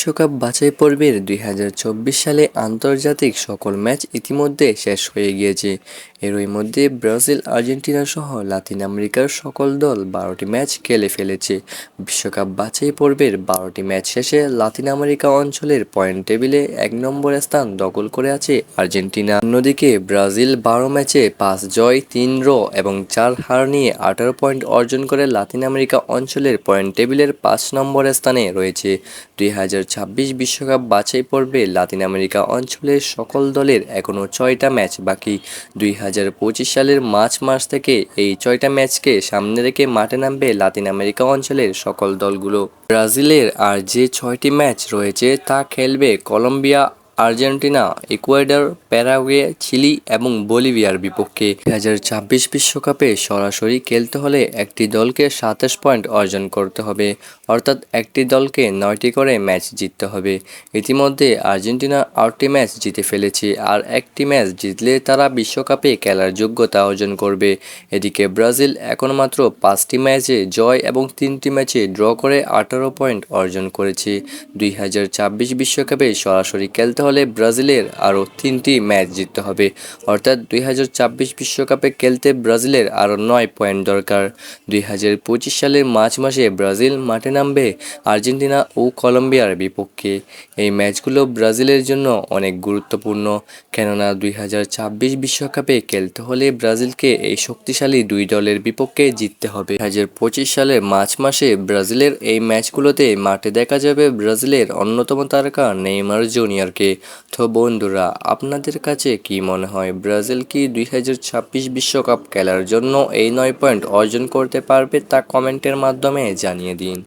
বিশ্বকাপ বাছাই পর্বের দুই হাজার চব্বিশ সালে আন্তর্জাতিক সকল ম্যাচ ইতিমধ্যে শেষ হয়ে গিয়েছে। এরই মধ্যে ব্রাজিল, আর্জেন্টিনা সহ লাতিন আমেরিকার সকল দল বারোটি ম্যাচ খেলে ফেলেছে। বিশ্বকাপ বাছাই পর্বের বারোটি ম্যাচ শেষে লাতিন আমেরিকা অঞ্চলের পয়েন্ট টেবিলে এক নম্বর স্থান দখল করে আছে আর্জেন্টিনা। অন্যদিকে ব্রাজিল বারো ম্যাচে পাঁচ জয়, তিন ড্র এবং চার হার নিয়ে আঠারো পয়েন্ট অর্জন করে লাতিন আমেরিকা অঞ্চলের পয়েন্ট টেবিলের পাঁচ নম্বর স্থানে রয়েছে। দুই হাজার ছাব্বিশ বিশ্বকাপ বাছাই পর্বে লাতিন আমেরিকা অঞ্চলের সকল দলের এখনও ছয়টা ম্যাচ বাকি। দুই হাজার পঁচিশ সালের মার্চ মাস থেকে এই ছয়টা ম্যাচকে সামনে রেখে মাঠে নামবে লাতিন আমেরিকা অঞ্চলের সকল দলগুলো। ব্রাজিলের আর যে ছয়টি ম্যাচ রয়েছে তা খেলবে Colombia Argentina, Ecuador, Paraguay, Chile এবং বলিভিয়ার বিপক্ষে। হাজার ছাব্বিশ বিশ্বকাপে সরাসরি খেলতে হলে একটি দলকে সাতাশ পয়েন্ট অর্জন করতে হবে। অর্থাৎ একটি দলকে নয়টি করে ম্যাচ জিততে হবে। ইতিমধ্যে আর্জেন্টিনা আটটি ম্যাচ জিতে ফেলেছে আর একটি ম্যাচ জিতলে তারা বিশ্বকাপে খেলার যোগ্যতা অর্জন করবে। এদিকে ব্রাজিল এখন মাত্র পাঁচটি ম্যাচে জয় এবং তিনটি ম্যাচে ড্র করে আঠারো পয়েন্ট অর্জন করেছে। দুই বিশ্বকাপে সরাসরি খেলতে হলে ব্রাজিলের আরও তিনটি ম্যাচ জিততে হবে। অর্থাৎ দুই বিশ্বকাপে খেলতে ব্রাজিলের আরও নয় পয়েন্ট দরকার। দুই হাজার পঁচিশ সালের মার্চ মাসে ব্রাজিল মাঠে নামবে আর্জেন্টিনা ও কলম্বিয়ার বিপক্ষে। এই ম্যাচগুলো ব্রাজিলের জন্য অনেক গুরুত্বপূর্ণ। কেননা দুই বিশ্বকাপে খেলতে হলে ব্রাজিলকে এই শক্তিশালী দুই দলের বিপক্ষে জিততে হবে। দুই হাজার পঁচিশ সালের মার্চ মাসে ব্রাজিলের এই ম্যাচগুলোতে মাঠে দেখা যাবে ব্রাজিলের অন্যতম তারকা নেইমার জুনিয়রকে। তো বন্ধুরা, আপনাদের কাছে কি মনে হয় ব্রাজিল কি দুই হাজার ছাব্বিশ বিশ্বকাপ খেলার জন্য এই নয় পয়েন্ট অর্জন করতে পারবে তা কমেন্টের মাধ্যমে জানিয়ে দিন।